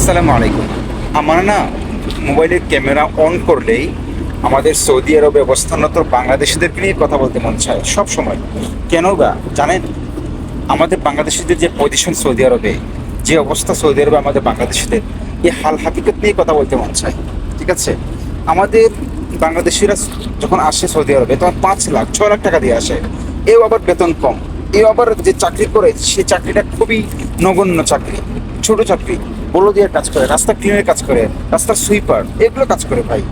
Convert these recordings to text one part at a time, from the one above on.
আসসালামু আলাইকুম। আমার না মোবাইলের ক্যামেরা অন করলেই আমাদের সৌদি আরবে অবস্থানরত বাংলাদেশিদেরকে নিয়ে কথা বলতে মন চায় সব সময়। কেন বা? জানেন, আমাদের বাংলাদেশিদের যে পজিশন সৌদি আরবে, যে অবস্থা সৌদি আরবে আমাদের বাংলাদেশিদের এই হাল হাকিকত নিয়ে কথা বলতে মন চায়। ঠিক আছে? আমাদের বাংলাদেশিরা যখন আসে সৌদি আরবে, তখন পাঁচ লাখ ছয় লাখ টাকা দিয়ে আসে। এও আবার বেতন কম। এও আবার যে চাকরি করে সেই চাকরিটা খুবই নগণ্য চাকরি, ছোট চাকরি। বলো দিয়ে কাজ করে রাস্তা ক্লিনের কাজ করে, রাস্তার সুইপার এগুলো কাজ করে ভাই।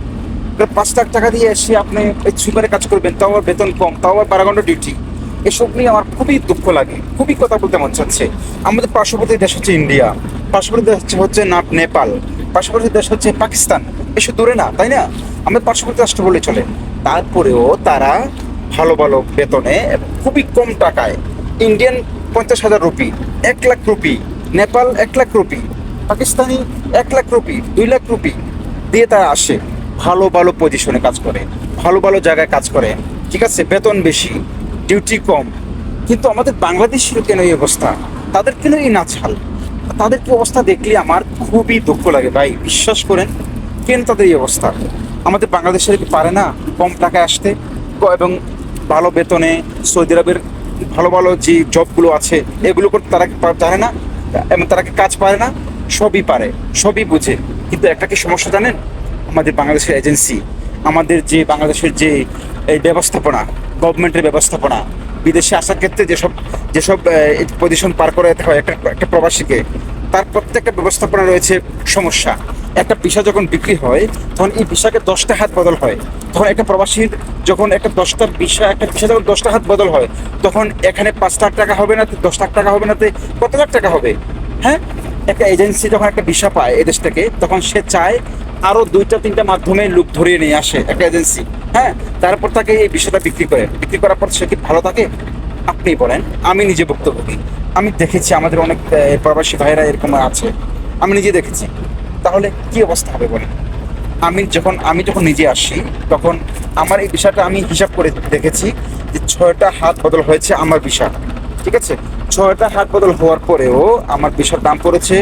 পাঁচ লাখ টাকা দিয়ে এসে আপনি এই সুইপারে কাজ করবেন, তাও আবার বেতন কম, তাও আবার বারো ঘণ্টা ডিউটি এসব নিয়ে আমার খুবই দুঃখ লাগে, খুবই কথা বলতে মন চাচ্ছে। আমাদের পার্শ্ববর্তী দেশ হচ্ছে ইন্ডিয়া, পার্শ্ববর্তী দেশ হচ্ছে- হচ্ছে না নেপাল, পার্শ্ববর্তী দেশ হচ্ছে পাকিস্তান। এসব দূরে না, তাই না? আমাদের পার্শ্ববর্তী রাষ্ট্র বলে চলে। তারপরেও তারা ভালো ভালো বেতনে খুবই কম টাকায় ইন্ডিয়ান পঞ্চাশ হাজার রুপি এক লাখ রুপি নেপাল এক লাখ রুপি পাকিস্তানি এক লাখ রুপি, দুই লাখ রুপি দিয়ে তারা আসে। ভালো ভালো পজিশনে কাজ করে, ভালো ভালো জায়গায় কাজ করে। ঠিক আছে, বেতন বেশি ডিউটি কম। কিন্তু আমাদের বাংলাদেশের কেন এই অবস্থা? তাদের কেন এই নাছাল তাদের কি অবস্থা দেখলে আমার খুবই দুঃখ লাগে। ভাই, বিশ্বাস করেন, কেন তাদের এই অবস্থা? আমাদের বাংলাদেশের কি পারে না কম টাকায় আসতে? এবং ভালো বেতনে সৌদি আরবের ভালো ভালো যে জবগুলো আছে এগুলো করতে তারা কি পা- জানে না? এবং তারা কি কাজ পারে না? সবই পারে, সবই বুঝে। কিন্তু একটা কি সমস্যা জানেন? আমাদের বাংলাদেশের এজেন্সি আমাদের যে বাংলাদেশের যে এই ব্যবস্থাপনা গভর্নমেন্টের ব্যবস্থাপনা, বিদেশে আসার ক্ষেত্রে যেসব যেসব পজিশন পার করে হয়, একটা একটা প্রবাসীকে, তার প্রত্যেকটা ব্যবস্থাপনা রয়েছে সমস্যা। একটা ভিসা যখন বিক্রি হয়, তখন এই ভিসাকে দশটা হাত বদল হয়। তখন একটা প্রবাসীর যখন একটা দশটা ভিসা, একটা ভিসা যখন দশটা হাত বদল হয়, তখন এখানে পাঁচ লাখ টাকা হবে না, দশ লাখ টাকা হবে না কত লাখ টাকা হবে? হ্যাঁ? একটা এজেন্সি যখন একটা ভিসা পায় এদেশ থেকে তখন সে চায় আরও দুইটা, তিনটা মাধ্যমে লোক ধরিয়ে নিয়ে আসে একটা এজেন্সি। হ্যাঁ? তারপর তাকে এই বিষয়টা বিক্রি করে। বিক্রি করার পর সে কি ভালো থাকে? আপনি বলেন। আমি নিজে দিই আমি দেখেছি আমাদের অনেক প্রবাসী ভাইরা এরকম আছে। আমি নিজে দেখেছি। তাহলে কি অবস্থা হবে বলেন? আমি যখন আমি যখন নিজে আসি, তখন আমার এই বিষয়টা আমি হিসাব করে দেখেছি যে ছয়টা হাত বদল হয়েছে আমার বিষয় ঠিক আছে? ছয়টা হাত বদল হওয়ার পরেও আমার বিষয়ের দাম পড়েছে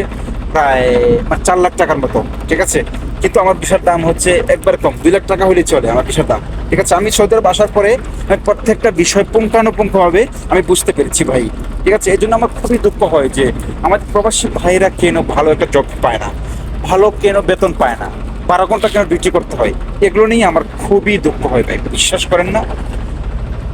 প্রায় মানে চার লাখ টাকার মতো, ঠিক আছে? কিন্তু আমার বিষয়ের দাম হচ্ছে একবার কম, দুই লাখ টাকা হলে চলে আমার বিষয়ের দাম, ঠিক আছে? আমি সৌদি আরব আসার পরে আমি প্রত্যেকটা বিষয় পুঙ্খানুপুঙ্খভাবে আমি বুঝতে পেরেছি ভাই, ঠিক আছে? এই জন্য আমার খুবই দুঃখ হয় যে আমাদের প্রবাসী ভাইরা কেন ভালো একটা জব পায় না, ভালো কেন বেতন পায় না, বারো ঘণ্টা কেন ডিউটি করতে হয়, এগুলো নিয়ে আমার খুবই দুঃখ হয় ভাই, বিশ্বাস করেন না?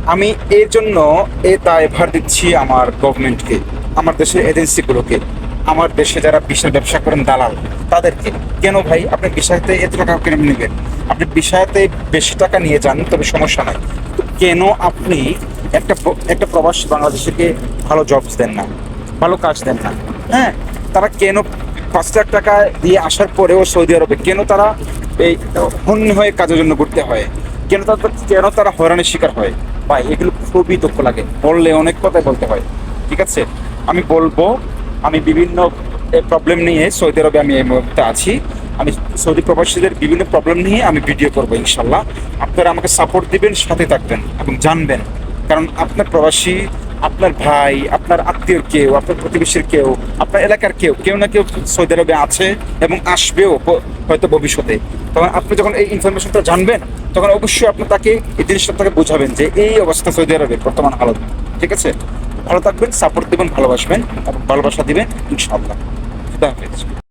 আমি এর জন্য এ দায়ভার দিচ্ছি আমার গভর্নমেন্টকে আমার দেশের এজেন্সিগুলোকে আমার দেশে যারা বিশাল ব্যবসা করেন দালাল, তাদেরকে। কেন ভাই? আপনি বিষয়তে এত টাকা কেন নেবেন? আপনি বিষয়তে বেশি টাকা নিয়ে যান, তবে সমস্যা নাই। কেন আপনি একটা একটা প্রবাসী বাংলাদেশিকে ভালো জবস দেন না? ভালো কাজ দেন না? হ্যাঁ? তারা কেন পাঁচ লাখ টাকা দিয়ে আসার পরেও সৌদি আরবে, কেন তারা এই হন্য হয়ে কাজের জন্য ঘুরতে হয়? কেন তাদের, কেন তারা হয়রানির শিকার হয়? ভাই এগুলো খুবই দুঃখ লাগে। বললে অনেক কথাই বলতে হয়। ঠিক আছে? আমি বলব, আমি বিভিন্ন প্রবলেম নিয়ে সৌদি আরবে আমি এই মুহূর্তে আছি। আমি সৌদি প্রবাসীদের বিভিন্ন প্রবলেম নিয়ে আমি ভিডিও করব, ইনশাল্লাহ। আপনারা আমাকে সাপোর্ট দিবেন, সাথে থাকবেন এবং জানবেন। কারণ আপনার প্রবাসী, আপনার ভাই, আপনার আত্মীয় কেউ, আপনার প্রতিবেশীর কেউ, আপনার এলাকার কেউ কেউ না কেউ সৌদি আরবে আছে এবং আসবেও হয়তো ভবিষ্যতে। তখন আপনি যখন এই ইনফরমেশনটা জানবেন তখন অবশ্যই আপনি তাকে এই জিনিসটা তাকে বোঝাবেন যে এই অবস্থা সৌদি আরবের বর্তমান হালত। ঠিক আছে? ভালো থাকবেন সাপোর্ট দেবেন, ভালোবাসবেন ভালোবাসা দিবেন, ইনশাআল্লাহ। খুদা হাফেজ।